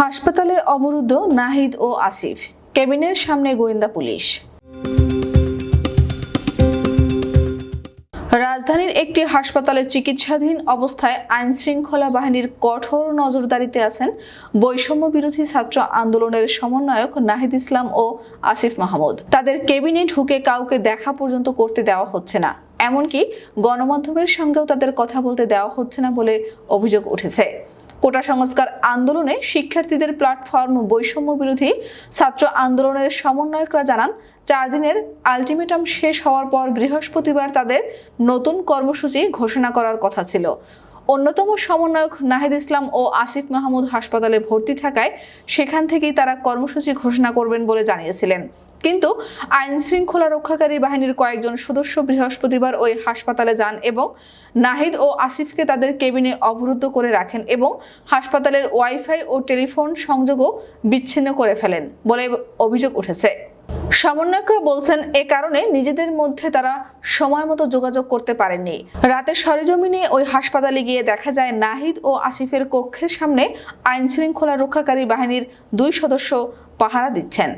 হাসপাতালে অবরুদ্ধ নাহিদ ও আসিফ। কেবিনের সামনে গোয়েন্দা পুলিশ। রাজধানীর একটি হাসপাতালে চিকিৎসাধীন অবস্থায় আইন শৃঙ্খলা বাহিনীর কঠোর নজরদারিতে আছেন বৈষম্য বিরোধী ছাত্র আন্দোলনের সমন্বয়ক নাহিদ ইসলাম ও আসিফ মাহমুদ। তাদের কেবিনে ঢুকে কাউকে দেখা পর্যন্ত করতে দেওয়া হচ্ছে না। এমনকি গণমাধ্যমের সঙ্গেও তাদের কথা বলতে দেওয়া হচ্ছে না বলে অভিযোগ উঠেছে। কোটা সংস্কার আন্দোলনে শিক্ষার্থীদের প্ল্যাটফর্ম বৈষম্য বিরোধী ছাত্র আন্দোলনের সমন্বয়করা জানান, চার দিনের আলটিমেটাম শেষ হওয়ার পর বৃহস্পতিবার তাদের নতুন কর্মসূচি ঘোষণা করার কথা ছিল। অন্যতম সমন্বয়ক নাহিদ ইসলাম ও আসিফ মাহমুদ হাসপাতালে ভর্তি থাকায় সেখান থেকেই তারা কর্মসূচি ঘোষণা করবেন বলে জানিয়েছিলেন। কিন্তু আইন শৃঙ্খলা রক্ষাকারী বাহিনীর কয়েকজন সদস্য বৃহস্পতিবার ওই হাসপাতালে যান এবং নাহিদ ও আসিফকে তাদের কেবিনে অবরুদ্ধ করে রাখেন এবং হাসপাতালের ওয়াইফাই ও টেলিফোন সংযোগও বিচ্ছিন্ন করে ফেলেন বলে অভিযোগ উঠেছে। সমন্বয়করা বলছেন, এ কারণে নিজেদের মধ্যে তারা সময় মতো যোগাযোগ করতে পারেননি। রাতে সরেজমিনে ওই হাসপাতালে গিয়ে দেখা যায়, নাহিদ ও আসিফের কক্ষের সামনে আইন শৃঙ্খলা রক্ষাকারী বাহিনীর দুই সদস্য পাহারা দিচ্ছেন।